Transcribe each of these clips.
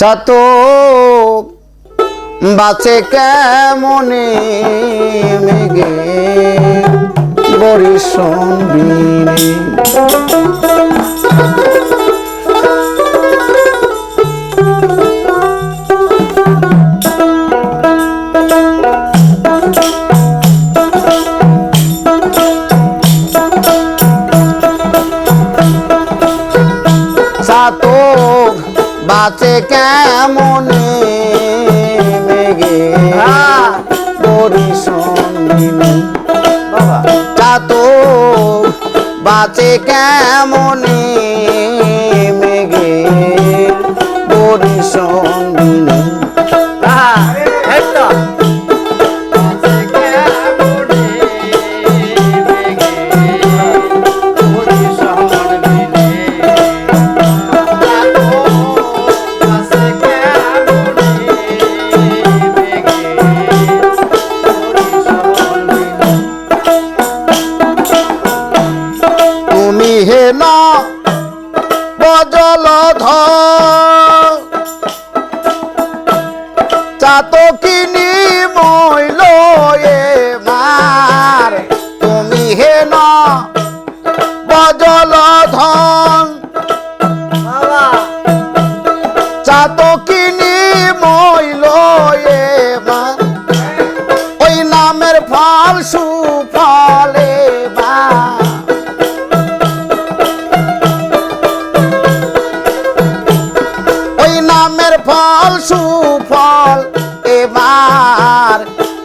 চাতক বাঁচে কেমনে মেঘে? বরিশন বিনে বাঁচে কেমনে মেঘে? চাতক বাঁচে কেমনে বজল চাতকিনি মইল মার তুমি হে না বজল ধন। চাতকিনি মইল মার ওই নামের ফল সুফলে এবার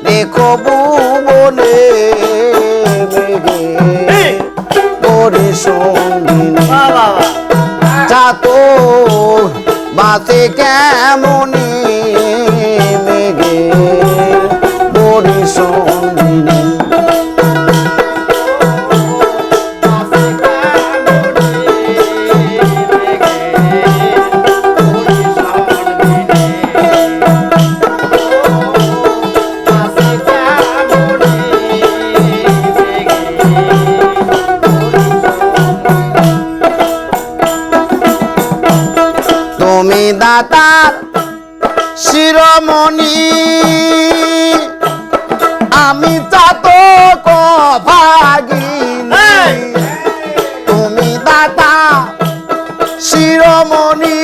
দেখো ভুবনে মেঘে সঙ্গিন। সঙ্গিনী বাতে বাসে কেমনে মেঘে পরে সঙ্গিনী। দাতার শিরোমণি। আমি চাতো ভাগিনী। তুমি দাতা শিরোমণি।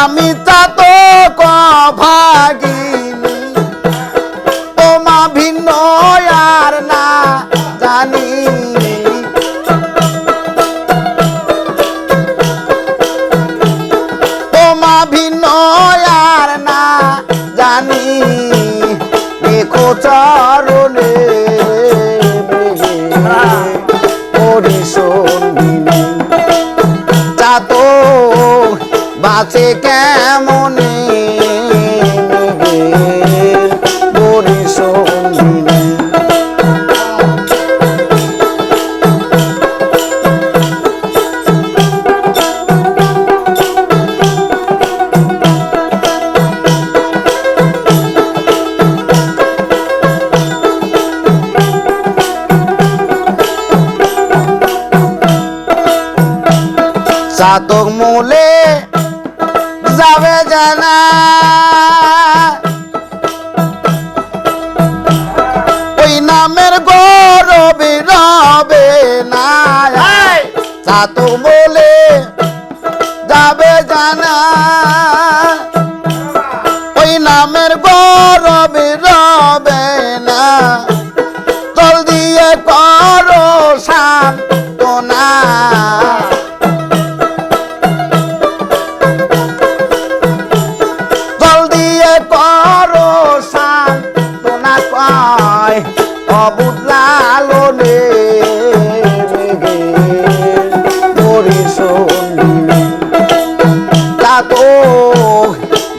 আমি চাতো ভাগিনী। বাঁচে কেমনে? চাতক মূলে যাবে জানা। ওই নামের গৌরবে রবে না। তা তো বলে যাবে জানা। কয় অবুধ লালনে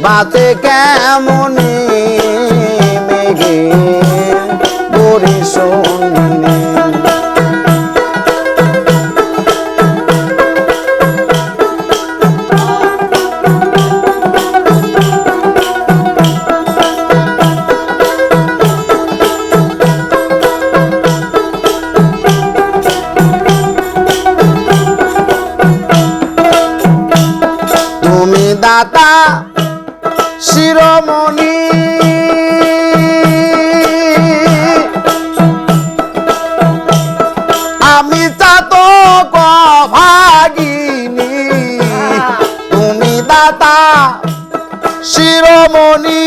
বাতে কেমনে মেঘে বরিশনে দাতা শিরোমণি। আমি চাতো ভাগিনী তুমি দাতা শিরোমণি।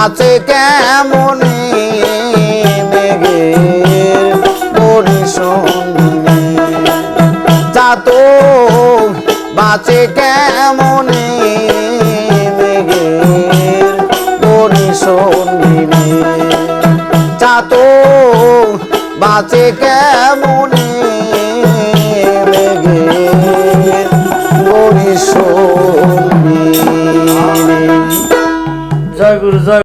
আছে কেমন মেঘের পরিসন্ধিনী চাতক বাঁচে কেমন মেঘের পরিসন্ধিনী চাতক বাঁচে কেমন জয় গুরু, জয়